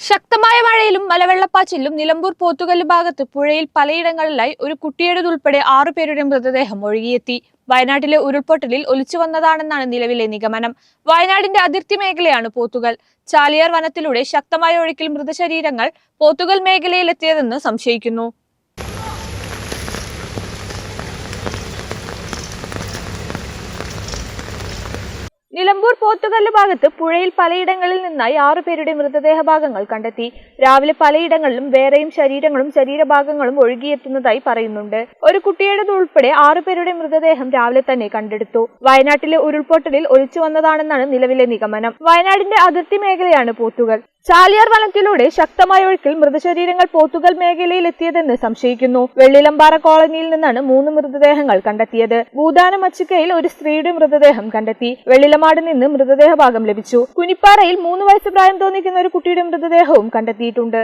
ശക്തമായ മഴയിലും മലവെള്ളപ്പാച്ചിലും നിലമ്പൂർ പോത്തുകല്ല് ഭാഗത്ത് പുഴയിൽ പലയിടങ്ങളിലായി ഒരു കുട്ടിയുടേതുൾപ്പെടെ ആറുപേരുടെ മൃതദേഹം ഒഴുകിയെത്തി. വയനാട്ടിലെ ഉരുൾപൊട്ടലിൽ ഒലിച്ചു വന്നതാണെന്നാണ് നിലവിലെ നിഗമനം. വയനാടിന്റെ അതിർത്തി മേഖലയാണ് പോത്തുകൽ. ചാലിയാർ വനത്തിലൂടെ ശക്തമായ ഒഴുക്കിൽ മൃതശരീരങ്ങൾ പോത്തുകൽ മേഖലയിലെത്തിയതെന്ന് സംശയിക്കുന്നു. നിലമ്പൂർ പോത്തുകല്ല് ഭാഗത്ത് പുഴയിൽ പലയിടങ്ങളിൽ നിന്നായി ആറുപേരുടെ മൃതദേഹ ഭാഗങ്ങൾ കണ്ടെത്തി. രാവിലെ പലയിടങ്ങളിലും വേറെയും ശരീരങ്ങളും ശരീരഭാഗങ്ങളും ഒഴുകിയെത്തുന്നതായി പറയുന്നുണ്ട്. ഒരു കുട്ടിയുടേത് ഉൾപ്പെടെ ആറുപേരുടെ മൃതദേഹം രാവിലെ തന്നെ കണ്ടെടുത്തു. വയനാട്ടിലെ ഉരുൾപൊട്ടലിൽ ഒലിച്ചു വന്നതാണെന്നാണ് നിലവിലെ നിഗമനം. വയനാടിന്റെ അതിർത്തി മേഖലയാണ് പോത്തുകൽ. ചാലിയാർ വനത്തിലൂടെ ശക്തമായ ഒഴുക്കിൽ മൃതശരീരങ്ങൾ പോത്തുകൽ മേഖലയിൽ എത്തിയതെന്ന് സംശയിക്കുന്നു. വെള്ളിലമ്പാറ കോളനിയിൽ നിന്നാണ് മൂന്ന് മൃതദേഹങ്ങൾ കണ്ടെത്തിയത്. ഭൂതാനം അച്ചിക്കയിൽ ഒരു സ്ത്രീയുടെ മൃതദേഹം കണ്ടെത്തി. വെള്ളിലമാട് നിന്ന് മൃതദേഹ ഭാഗം ലഭിച്ചു. കുനിപ്പാറയിൽ മൂന്ന് വയസ്സ് പ്രായം തോന്നിക്കുന്ന ഒരു കുട്ടിയുടെ മൃതദേഹവും കണ്ടെത്തിയിട്ടുണ്ട്.